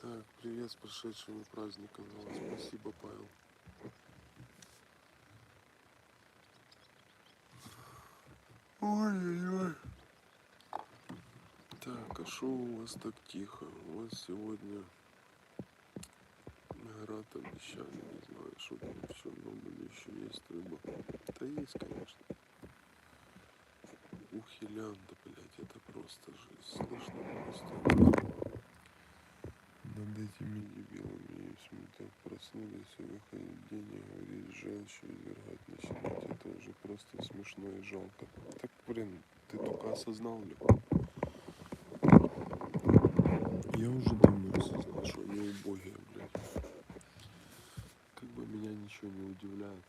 Так, привет с прошедшими праздниками. Спасибо, Павел. Ой-ой-ой. Так, а что у вас так тихо? У вас сегодня град обещали, не знаю, что там еще много или еще есть рыба. Да есть, конечно. Ухилянда, блядь, это просто жизнь. Слышно просто. Над этими дебилами, так проснулись и выходит день и говорит желчь извергать начинать, это уже просто смешно и жалко. Так, блин, ты только осознал ли? Я уже давно осознал, что они убогие, блядь. Как бы меня ничего не удивляет.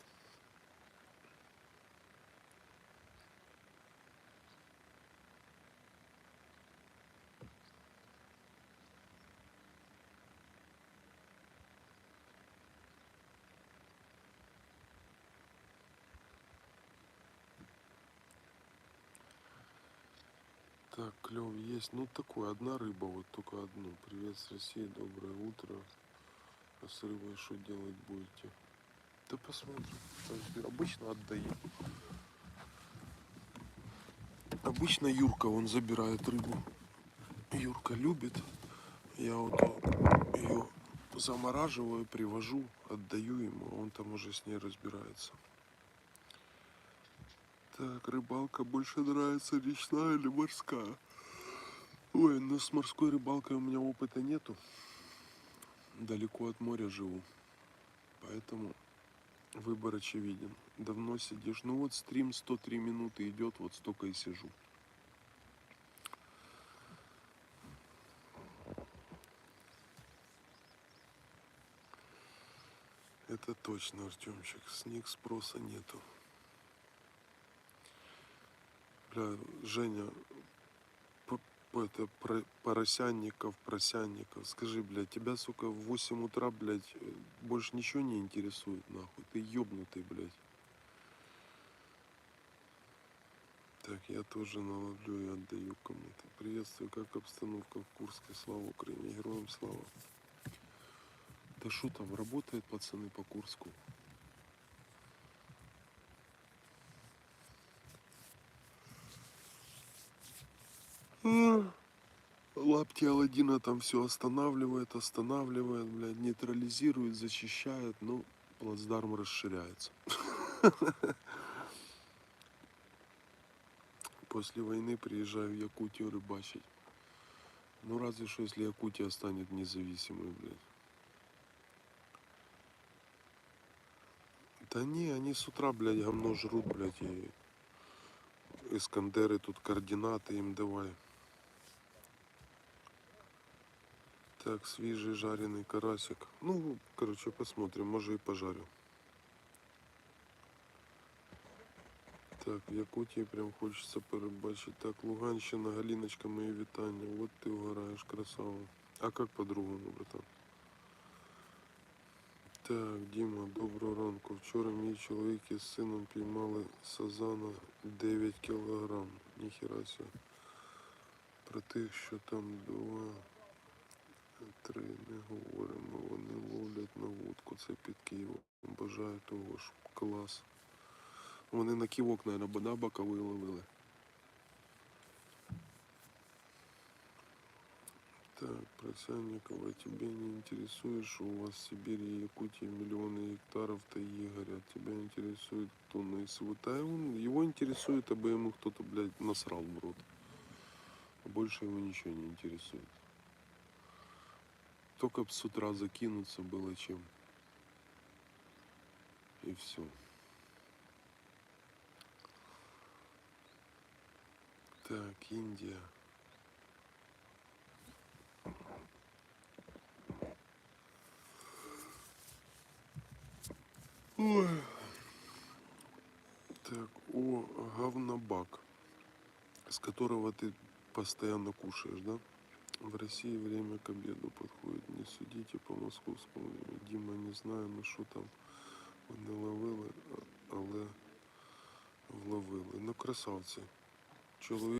Так, клев есть. Ну, такой, одна рыба, вот только одну. Привет с России, доброе утро. А с рыбой что делать будете? Да посмотрим. Обычно отдаю. Обычно Юрка, он забирает рыбу. Юрка любит. Я вот ее замораживаю, привожу, отдаю ему, а он там уже с ней разбирается. Так, рыбалка больше нравится речная или морская? Ой, ну с морской рыбалкой у меня опыта нету. Далеко от моря живу. Поэтому выбор очевиден. Давно сидишь. Ну вот стрим 103 минуты идет, вот столько и сижу. Это точно, Артемчик. С них спроса нету. Бля, Женя, это про- поросянников, просянников. Скажи, блядь, тебя, сука, в 8 утра, блядь, э, больше ничего не интересует, нахуй. Ты ёбнутый, блядь. Так, я тоже наловлю и отдаю кому-то. Приветствую, как обстановка в Курске? Слава Украине, героям слава. Да что там, работает пацаны по Курску? Лапти Аладдина там все останавливает, останавливает, блядь, нейтрализирует, зачищает, ну, плацдарм расширяется. После войны приезжаю в Якутию рыбачить. Ну, разве что, если Якутия станет независимой, блядь. Да не, они с утра, блядь, говно жрут, блядь, и Искандеры тут координаты им давай. Так, свежий жареный карасик. Ну, короче, посмотрим, может и пожарю. Так, в Якутии прям хочется порыбачить. Так, Луганщина, Галиночка, мои витания. Вот ты угораешь, красава. А как по-другому, братан? Так, Діма, доброго ранку. Вчора мій чоловік із сином піймали сазана 9 кілограм. Ніхіра себе. Про тих, що там два, три не говоримо. Вони ловлять на вудку. Це під Києвом. Бажаю того ж. Клас. Вони на ківок, мабуть, да, боковий ловили. Так, Просянникова, тебе не интересует, что у вас в Сибири и Якутии миллионы гектаров тайги горят? Тебя интересует кто на СВ? Да он, его интересует, абы ему кто-то, блядь, насрал в рот. Больше его ничего не интересует. Только с утра закинуться было чем. И все. Так, Индия. Ой. Так, о, говнобак, с которого ты постоянно кушаешь, да? В России время к обеду подходит. Не судите по московському. Дима, не знаю, ну що там вони ловили, а- але вловили. Ну, красавці. Чоловік.